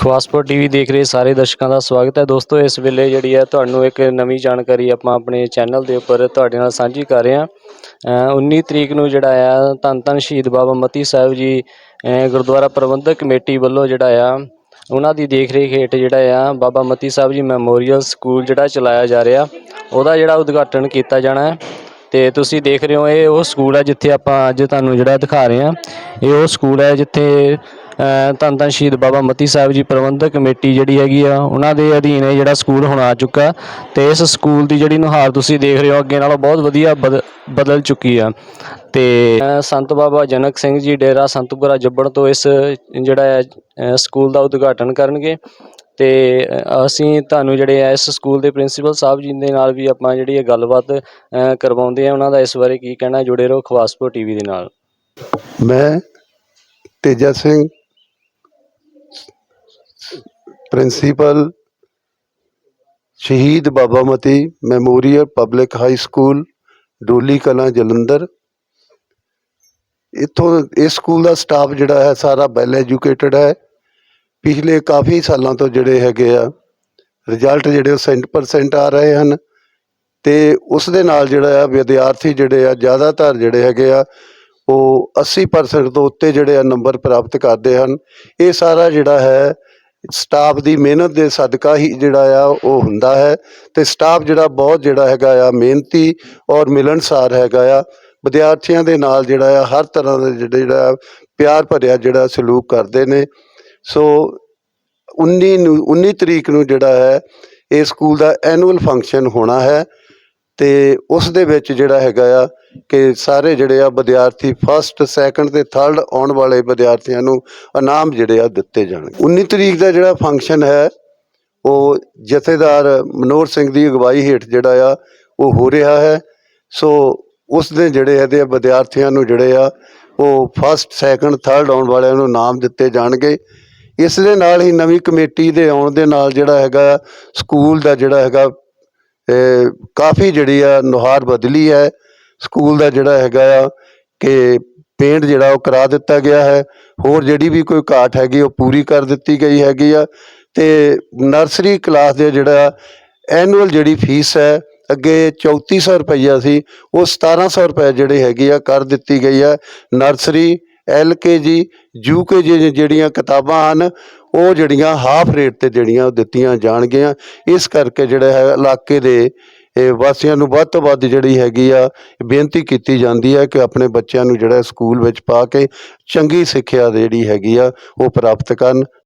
Khawaspur TV ਦੇਖ ਰਹੇ ਸਾਰੇ ਦਰਸ਼ਕਾਂ ਦਾ ਸਵਾਗਤ ਹੈ। ਦੋਸਤੋ ਇਸ ਵੇਲੇ ਜਿਹੜੀ ਹੈ ਤੁਹਾਨੂੰ ਇੱਕ ਨਵੀਂ ਜਾਣਕਾਰੀ ਆਪਾਂ ਆਪਣੇ ਚੈਨਲ ਦੇ ਉੱਪਰ ਤੁਹਾਡੇ ਨਾਲ ਸਾਂਝੀ ਕਰ ਰਹੇ ਹਾਂ। ਅ, 19 ਤਰੀਕ ਨੂੰ ਜਿਹੜਾ ਆ ਧੰਨ ਧੰਨ ਸ਼ਹੀਦ ਬਾਬਾ ਮਤੀ ਸਾਹਿਬ ਜੀ ਗੁਰਦੁਆਰਾ ਪ੍ਰਬੰਧਕ ਕਮੇਟੀ ਵੱਲੋਂ ਜਿਹੜਾ ਆ ਉਹਨਾਂ ਦੀ ਦੇਖ ਰੇਖ ਹੇਠ ਜਿਹੜਾ ਆ ਬਾਬਾ ਮਤੀ ਸਾਹਿਬ ਜੀ ਮੈਮੋਰੀਅਲ ਸਕੂਲ ਜਿਹੜਾ ਚਲਾਇਆ ਜਾ ਰਿਹਾ ਉਹਦਾ ਜਿਹੜਾ ਉਦਘਾਟਨ ਕੀਤਾ ਜਾਣਾ ਹੈ। ਤੇ ਤੁਸੀਂ ਦੇਖ ਰਹੇ ਹੋ ਇਹ ਉਹ ਸਕੂਲ ਹੈ ਜਿੱਥੇ ਆਪਾਂ ਅੱਜ ਤੁਹਾਨੂੰ ਜਿਹੜਾ ਦਿਖਾ ਰਹੇ ਹਾਂ। ਇਹ ਉਹ ਸਕੂਲ ਹੈ ਜਿੱਥੇ ਧੰਨ ਧੰਨ ਸ਼ਹੀਦ ਬਾਬਾ ਮਤੀ ਸਾਹਿਬ ਜੀ ਪ੍ਰਬੰਧਕ ਕਮੇਟੀ ਜਿਹੜੀ ਹੈਗੀ ਆ, ਉਹਨਾਂ ਦੇ ਅਧੀਨ ਇਹ ਜਿਹੜਾ ਸਕੂਲ ਹੁਣ ਆ ਚੁੱਕਾ ਤੇ ਇਸ ਸਕੂਲ ਦੀ ਜਿਹੜੀ ਨੁਹਾਰ ਤੁਸੀਂ ਦੇਖ ਰਹੇ ਹੋ, ਅੱਗੇ ਨਾਲੋਂ ਬਹੁਤ ਵਧੀਆ ਬਦ- ਬਦਲ ਚੁੱਕੀ ਆ। ਤੇ ਸੰਤ ਬਾਬਾ ਜਨਕ ਸਿੰਘ ਜੀ ਡੇਰਾ ਸੰਤਪੁਰਾ ਜੱਬੜ ਤੋਂ ਇਸ ਜਿਹੜਾ ਹੈ ਸਕੂਲ ਦਾ ਉਦਘਾਟਨ ਕਰਨਗੇ। ਤੇ ਅਸੀਂ ਤੁਹਾਨੂੰ ਜਿਹੜੇ ਆ, ਇਸ ਸਕੂਲ ਦੇ ਪ੍ਰਿੰਸੀਪਲ ਸਾਹਿਬ ਜੀ ਦੇ ਨਾਲ ਵੀ ਆਪਾਂ ਜਿਹੜੀ ਇਹ ਗੱਲਬਾਤ ਕਰਵਾਉਂਦੇ ਆ, ਉਹਨਾਂ ਦਾ ਇਸ ਬਾਰੇ ਕੀ ਕਹਿਣਾ, ਜੁੜੇ ਰਹੋ ਖਵਾਸਪੁਰ ਟੀਵੀ ਦੇ ਨਾਲ। ਮੈਂ Teja Singh principal Shaheed Baba Mati memorial public high school, Doli Kalan Jalandhar. ਇੱਥੋਂ ਇਸ ਸਕੂਲ ਦਾ ਸਟਾਫ ਜਿਹੜਾ ਹੈ, ਸਾਰਾ ਵੈਲ ਐਜੂਕੇਟਡ ਹੈ। ਪਿਛਲੇ ਕਾਫੀ ਸਾਲਾਂ ਤੋਂ ਜਿਹੜੇ ਹੈਗੇ ਆ ਰਿਜ਼ਲਟ ਜਿਹੜੇ ਉਹ 100% ਆ ਰਹੇ ਹਨ। ਤੇ ਉਸ ਦੇ ਨਾਲ ਜਿਹੜਾ ਆ, ਵਿਦਿਆਰਥੀ ਜਿਹੜੇ ਆ, ਜ਼ਿਆਦਾਤਰ ਜਿਹੜੇ ਹੈਗੇ ਆ, ਉਹ 80% ਤੋਂ ਉੱਤੇ ਜਿਹੜੇ ਆ ਨੰਬਰ ਪ੍ਰਾਪਤ ਕਰਦੇ ਹਨ। ਇਹ ਸਾਰਾ ਜਿਹੜਾ ਹੈ ਸਟਾਫ ਦੀ ਮਿਹਨਤ ਦੇ ਸਦਕਾ ਹੀ ਜਿਹੜਾ ਆ ਉਹ ਹੁੰਦਾ ਹੈ ਤੇ ਸਟਾਫ ਜਿਹੜਾ ਬਹੁਤ ਜਿਹੜਾ ਹੈਗਾ ਆ ਮਿਹਨਤੀ ਔਰ ਮਿਲਣਸਾਰ ਹੈਗਾ ਆ। ਵਿਦਿਆਰਥੀਆਂ ਦੇ ਨਾਲ ਜਿਹੜਾ ਆ ਹਰ ਤਰ੍ਹਾਂ ਦਾ ਜਿਹੜਾ ਜਿਹੜਾ ਪਿਆਰ ਭਰਿਆ ਜਿਹੜਾ ਸਲੂਕ ਕਰਦੇ ਨੇ। ਸੋ 19 ਨੂੰ 19 ਤਰੀਕ ਨੂੰ ਜਿਹੜਾ ਹੈ, ਇਹ ਸਕੂਲ ਦਾ ਐਨੂਅਲ ਫੰਕਸ਼ਨ ਹੋਣਾ ਹੈ ਤੇ ਉਸ ਦੇ ਵਿੱਚ ਜਿਹੜਾ ਹੈਗਾ ਆ ਕਿ ਸਾਰੇ ਜਿਹੜੇ ਆ ਵਿਦਿਆਰਥੀ ਫਸਟ ਸੈਕੰਡ ਤੇ ਥਰਡ ਆਉਣ ਵਾਲੇ ਵਿਦਿਆਰਥੀਆਂ ਨੂੰ ਇਨਾਮ ਜਿਹੜੇ ਆ ਦਿੱਤੇ ਜਾਣਗੇ। 19 ਤਰੀਕ ਦਾ ਜਿਹੜਾ ਫੰਕਸ਼ਨ ਹੈ, ਉਹ ਜਥੇਦਾਰ ਮਨੋਹਰ ਸਿੰਘ ਦੀ ਅਗਵਾਈ ਹੇਠ ਜਿਹੜਾ ਆ, ਉਹ ਹੋ ਰਿਹਾ ਹੈ। ਸੋ ਉਸ ਦੇ ਜਿਹੜੇ ਇਹਦੇ ਵਿਦਿਆਰਥੀਆਂ ਨੂੰ ਜਿਹੜੇ ਆ, ਉਹ ਫਸਟ ਸੈਕੰਡ ਥਰਡ ਆਉਣ ਵਾਲਿਆਂ ਨੂੰ ਇਨਾਮ ਦਿੱਤੇ ਜਾਣਗੇ। ਇਸ ਦੇ ਨਾਲ ਹੀ ਨਵੀਂ ਕਮੇਟੀ ਦੇ ਆਉਣ ਦੇ ਨਾਲ ਜਿਹੜਾ ਹੈਗਾ, ਸਕੂਲ ਦਾ ਜਿਹੜਾ ਹੈਗਾ ਕਾਫੀ ਜਿਹੜੀ ਆ, ਨੁਹਾਰ ਬਦਲੀ ਹੈ। ਸਕੂਲ ਦਾ ਜਿਹੜਾ ਹੈਗਾ ਆ ਕਿ ਪੇਂਟ ਜਿਹੜਾ ਉਹ ਕਰਾ ਦਿੱਤਾ ਗਿਆ ਹੈ। ਹੋਰ ਜਿਹੜੀ ਵੀ ਕੋਈ ਘਾਟ ਹੈਗੀ ਉਹ ਪੂਰੀ ਕਰ ਦਿੱਤੀ ਗਈ ਹੈਗੀ ਆ। ਤੇ ਨਰਸਰੀ ਕਲਾਸ ਦੇ ਜਿਹੜਾ ਐਨੂਅਲ ਜਿਹੜੀ ਫੀਸ ਹੈ, ਅੱਗੇ 3400 ਰੁਪਈਆ ਸੀ, ਉਹ 1700 ਰੁਪਏ ਜਿਹੜੇ ਹੈਗੀ ਆ ਕਰ ਦਿੱਤੀ ਗਈ ਹੈ ਨਰਸਰੀ, ਐੱਲ ਕੇ ਜੀ, ਯੂ ਕੇ ਜੀ ਜਿਹੜੀਆਂ ਕਿਤਾਬਾਂ ਹਨ, ਉਹ ਜਿਹੜੀਆਂ ਹਾਫ ਰੇਟ ਤੇ ਜਿਹੜੀਆਂ ਉਹ ਦਿੱਤੀਆਂ ਜਾਣਗੀਆਂ। ਇਸ ਕਰਕੇ ਜਿਹੜਾ ਹੈ ਇਲਾਕੇ ਦੇ ਇਹ ਵਾਸੀਆਂ ਨੂੰ ਵੱਧ ਤੋਂ ਵੱਧ ਜਿਹੜੀ ਹੈਗੀ ਆ ਬੇਨਤੀ ਕੀਤੀ ਜਾਂਦੀ ਹੈ ਕਿ ਆਪਣੇ ਬੱਚਿਆਂ ਨੂੰ ਜਿਹੜਾ ਸਕੂਲ ਵਿੱਚ ਪਾ ਕੇ ਚੰਗੀ ਸਿੱਖਿਆ ਜਿਹੜੀ ਹੈਗੀ ਆ, ਉਹ ਪ੍ਰਾਪਤ ਕਰਨ।